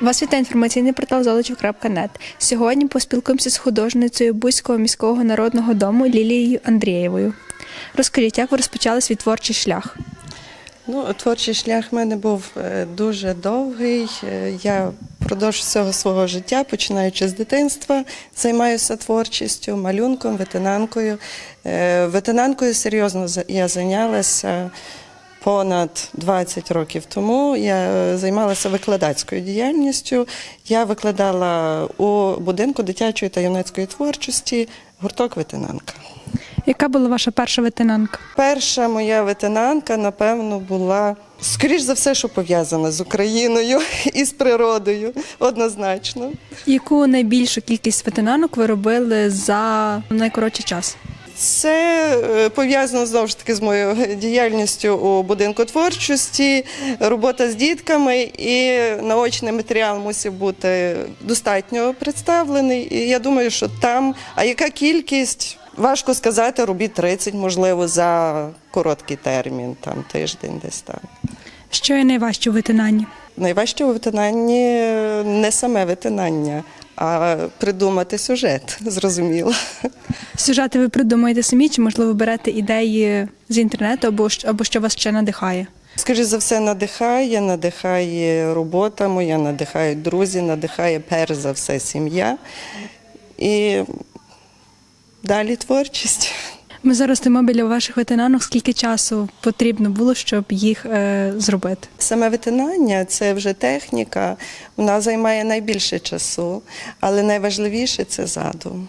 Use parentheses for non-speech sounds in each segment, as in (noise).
Вас вітає інформаційний портал золочів.нет. Сьогодні поспілкуємося з художницею Бузького міського народного дому Лілією Андрієвою. Розкажіть, як ви розпочали свій творчий шлях? Ну, творчий шлях в мене був е, дуже довгий. Е, Я впродовж всього свого життя, починаючи з дитинства, займаюся творчістю, малюнком, ветенанкою. Е, Ветенанкою серйозно я зайнялася понад 20 років тому. Я е, займалася викладацькою діяльністю. Я викладала у будинку дитячої та юнацької творчості гурток ветенанка. Яка була ваша перша ветенанка? Перша моя ветенанка, напевно, була скоріш за все, що пов'язана з Україною (laughs) і з природою, однозначно. Яку найбільшу кількість ветенанок ви робили за найкоротший час? Це е, пов'язано знову ж таки з моєю діяльністю у будинку творчості, робота з дітками і наочний матеріал мусив бути достатньо представлений. І я думаю, що там, а яка кількість? Важко сказати, робіть 30, можливо, за короткий термін, там тиждень десь так. Що є найважче у ветенанні? Найважче у виконанні не саме виконання, а придумати сюжет, зрозуміло. Сюжети ви придумуєте самі, чи можливо берете ідеї з інтернету або, або що вас ще надихає? Скоріше за все, надихає, надихає робота моя, надихають друзі, надихає перш за все сім'я. І далі творчість. Ми зараз стоїмо біля ваших ветенанок. Скільки часу потрібно було, щоб їх е, зробити? Саме виконання це вже техніка, вона займає найбільше часу, але найважливіше це задум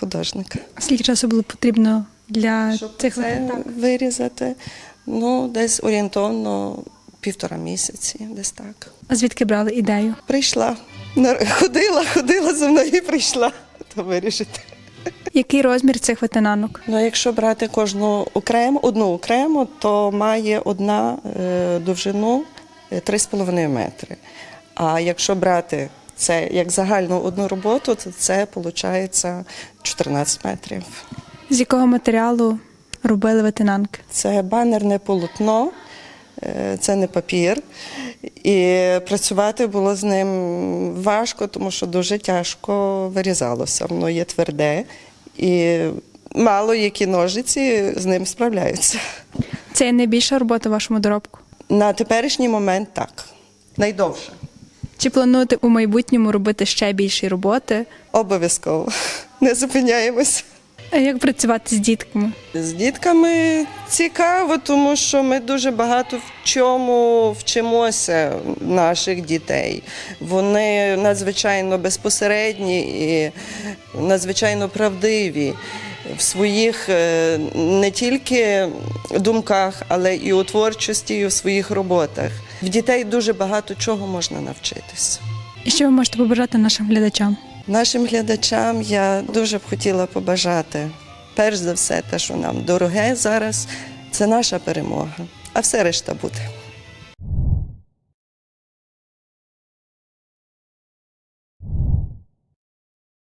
художника. Скільки часу було потрібно для цих Це вирізати, ну, десь орієнтовно півтора місяці, десь так. А звідки брали ідею? Прийшла. Ходила, ходила за мною і прийшла то вирішити. Який розмір цих ветенанок? Ну, якщо брати кожну окремо, одну окремо, то має одна е, довжину е, 3,5 метри. А якщо брати це як загальну одну роботу, то це виходить 14 метрів. З якого матеріалу робили ветенанки? Це банерне полотно, е, це не папір. І працювати було з ним важко, тому що дуже тяжко вирізалося. Воно є тверде, і мало які ножиці з ним справляються. Це найбільша робота в вашому доробку. На теперішній момент так. Найдовше. Чи плануєте у майбутньому робити ще більші роботи? Обов'язково. Не зупиняємося. А як працювати з дітками? З дітками цікаво, тому що ми дуже багато в чому вчимося наших дітей. Вони надзвичайно безпосередні і надзвичайно правдиві в своїх е, не тільки думках, але і у творчості, і у своїх роботах. В дітей дуже багато чого можна навчитися. І що ви можете побажати нашим глядачам? Нашим глядачам я дуже б хотіла побажати, перш за все, те, що нам дороге зараз, це наша перемога, а все решта буде.